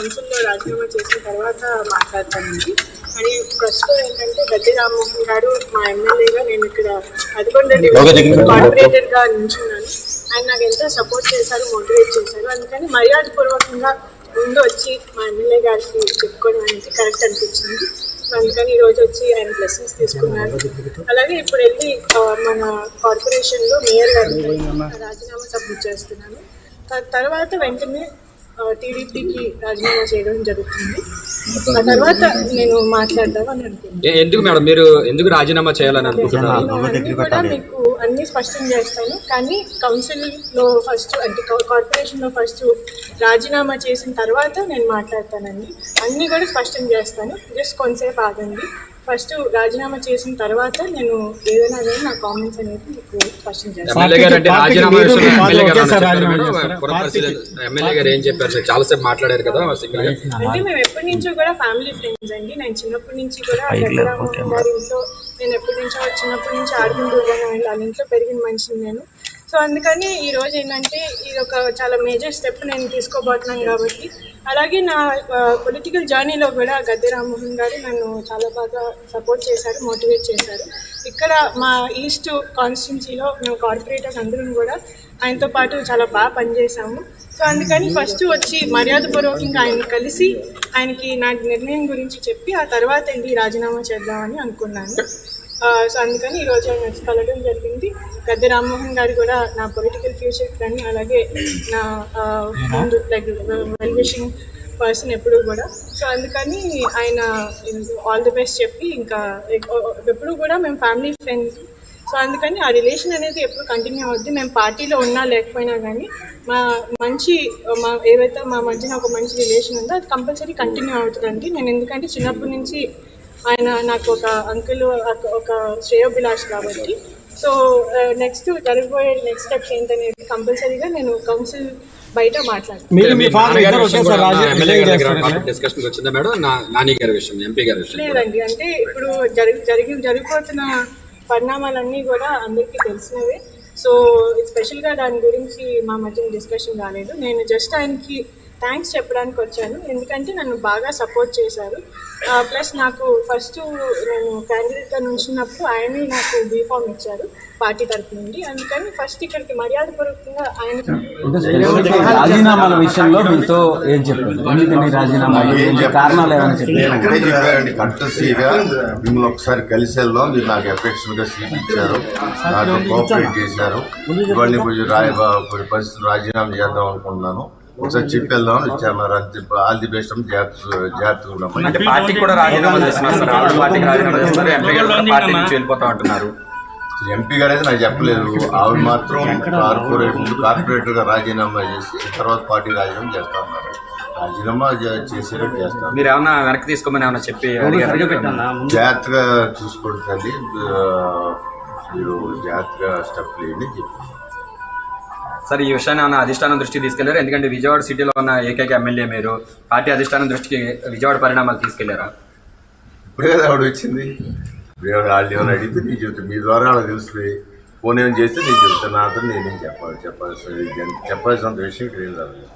కౌన్సిల్లో రాజీనామా చేసిన తర్వాత మాట్లాడతానండి అని ప్రస్తుతం ఏంటంటే గద్దె రామ్మోహన్ గారు మా ఎమ్మెల్యేగా నేను ఇక్కడ పదకొండు కార్పొరేటర్గా నించున్నాను ఆయన నాకు ఎంతో సపోర్ట్ చేశారు మోటివేట్ చేశారు అందుకని మర్యాదపూర్వకంగా ముందు వచ్చి మా ఎమ్మెల్యే గారికి చెప్పుకోవడం అనేది కరెక్ట్ అనిపించింది. అందుకని ఈ రోజు వచ్చి ఆయన బ్లెస్సింగ్స్ తీసుకున్నాను అలాగే ఇప్పుడు వెళ్ళి మన కార్పొరేషన్లో మేయర్ గారికి రాజీనామా సబ్మిట్ చేస్తున్నాను. తర్వాత వెంటనే టీడీపీకి రాజీనామా చేయడం జరుగుతుంది. ఆ తర్వాత నేను మాట్లాడదామని అనుకుంటున్నాను. ఎందుకు మేడం? మీరు ఎందుకు రాజీనామా చేయాలని అనుకుంటున్నారు? నేను అన్ని కూడా మీకు అన్ని స్పష్టం చేస్తాను. కానీ కౌన్సిల్లో ఫస్ట్ అంటే కార్పొరేషన్లో ఫస్ట్ రాజీనామా చేసిన తర్వాత నేను మాట్లాడతానండి అన్ని కూడా స్పష్టం చేస్తాను. జస్ట్ కొంతసేపు ఆగండి. ఫస్ట్ రాజీనామా చేసిన తర్వాత నేను ఏదైనా కానీ నా కామెంట్స్ అనేది మీకు స్పష్టం చేస్తాను. ఎమ్మెల్యే గారు అంటే పార్టీకి రాజీనామా మీరు విషయంలో ఎమ్మెల్యే గారు ఒకేసారి ఏమన్నా చెప్పారా రాజీనామా మేడం? చేస్తారా? పురప్రసిద్ధ ఎమ్మెల్యే గారు ఏం చెప్పారు? చాలాసేపు మాట్లాడారు కదా సింగిల్గా అంటే మేము ఎప్పటి నుంచో కూడా ఫ్యామిలీ ఫ్రెండ్స్ అండి. నేను చిన్నప్పటి నుంచి కూడా వెంకటరామన్ గారి ఇంట్లో నేను ఎప్పటి నుంచో చిన్నప్పటి నుంచి ఆడుకుంటూ వాళ్ళ ఇంట్లో పెరిగిన మనిషిని నేను. సో అందుకని ఈరోజు ఏంటంటే ఇది ఒక చాలా మేజర్ స్టెప్ నేను తీసుకోబోతున్నాను కాబట్టి. అలాగే నా పొలిటికల్ జర్నీలో కూడా గద్దె రామ్మోహన్ గారు నన్ను చాలా బాగా సపోర్ట్ చేశారు మోటివేట్ చేశారు. ఇక్కడ మా ఈస్ట్ కాన్స్టిట్యున్సీలో మేము కార్పొరేటర్స్ అందరం కూడా ఆయనతో పాటు చాలా బాగా పనిచేసాము సో అందుకని ఫస్ట్ వచ్చి మర్యాదపూర్వకంగా ఆయన కలిసి ఆయనకి నా నిర్ణయం గురించి చెప్పి ఆ తర్వాత వెళ్ళి రాజీనామా చేద్దామని అనుకున్నాను. సో అందుకని ఈరోజు ఆయన వచ్చి కలవడం జరిగింది. గద్దె రామ్మోహన్ గారు కూడా నా పొలిటికల్ ఫ్యూచర్ కానీ అలాగే నా ముందు లైక్ వెల్ విషింగ్ పర్సన్ ఎప్పుడు కూడా. సో అందుకని ఆయన ఆల్ ది బెస్ట్ చెప్పి ఇంకా ఎప్పుడు కూడా మేము ఫ్యామిలీ ఫ్రెండ్స్ సో అందుకని ఆ రిలేషన్ అనేది ఎప్పుడు కంటిన్యూ అవుద్ది మేము పార్టీలో ఉన్నా లేకపోయినా కానీ మా మంచి మా ఏవైతే మా మధ్యన ఒక మంచి రిలేషన్ ఉందో అది కంపల్సరీ కంటిన్యూ అవుతుందండి. నేను ఎందుకంటే చిన్నప్పటి నుంచి ఆయన నాకు ఒక అంకుల్ ఒక శ్రేయోభిలాష్ కాబట్టి. సో నెక్స్ట్ జరగబోయే నెక్స్ట్ స్టెప్స్ ఏంటనేది కంపల్సరీగా నేను కౌన్సిల్ బయట మాట్లాడతాను. మీరు మీ ఫాదర్ ఇద్దరు ఒకేసారి రాజీ- ఎమ్మెల్యే గారి దగ్గర చేస్తారా? డిస్కషన్ వచ్చిందా మేడం? నా- నాని గారి విషయం ఎంపీ గారి విషయం లేదండి అంటే ఇప్పుడు జరిగి జరిగి జరిగిపోతున్న పరిణామాలన్నీ కూడా అందరికీ తెలిసినవే. సో స్పెషల్గా దాని గురించి మా మధ్య డిస్కషన్ రాలేదు. నేను జస్ట్ ఆయనకి థ్యాంక్స్ చెప్పడానికి వచ్చాను. ఎందుకంటే నన్ను బాగా సపోర్ట్ చేశారు. ప్లస్ నాకు ఫస్ట్ నేను క్యాండిడేట్గా నుంచినప్పుడు ఆయనే నాకు బీఫామ్ ఇచ్చారు పార్టీ తరఫు నుండి. అందుకని ఫస్ట్ ఇక్కడికి మర్యాదపూర్వకంగా ఆయన రాజీనామాల విషయంలో మీతో ఏం చెప్పారు? రాజీనామా. కారణాలు ఏమైనా చెప్పారు? ఇక్కడే చెప్పారండి కట్టసీగా మిమ్మల్ని ఒకసారి కలిసేలో మీరు నాకు ఎఫెక్షన్గా సీట్ ఇచ్చారు నాకు కోఆపరేట్ చేశారు. ఇవాళ కొంచెం రాయ కొన్ని పరిస్థితులు రాజీనామా చేద్దాం అనుకుంటున్నాను. ఒకసారి చెప్పేద్దాం ఇచ్చారు అంతే ఆల్ ది బెస్ట్ అని జాగ్రత్త జాగ్రత్తగా పార్టీకి కూడా రాజీనామా చేస్తున్నారు. పార్టీకి రాజీనామా చేస్తున్నారు. ఎంపీ గారు కూడా పార్టీ నుంచి వెళ్ళిపోతా అంటున్నారు ఎంపీ గారు అయితే నాకు చెప్పలేదు. ఆవిడ మాత్రం కార్పొరేట్ ముందు కార్పొరేటర్గా రాజీనామా చేసి తర్వాత పార్టీ రాజీనామా చేస్తా ఉన్నారు. రాజీనామా చేసేటట్టు చేస్తాను మీరు ఏమన్నా వెనక్కి తీసుకోమని ఏమన్నా చెప్పి జాగ్రత్తగా చూసుకోండి ఆ, మీరు జాగ్రత్తగా స్టెప్ లేని చెప్పి. సార్ ఈ విషయాన్ని ఏమన్నా అధిష్టానం దృష్టికి తీసుకెళ్ళారు? ఎందుకంటే విజయవాడ సిటీలో ఉన్న ఏకైక ఎమ్మెల్యే మీరు. పార్టీ అధిష్టానం దృష్టికి విజయవాడ పరిణామాలు తీసుకెళ్ళారా? ఇప్పుడే ఆవిడ వచ్చింది. వాళ్ళు ఏమైనా అడిగితే నేను చెప్తాను మీ ద్వారా వాళ్ళకి తెలుస్తుంది ఫోన్ ఏమైనా చేస్తే నేను చెప్తాను నాతో నేనేం చెప్పాలి? చెప్పాల్సి చెప్పాల్సినంత విషయం ఇక్కడ ఏం జరగలేదు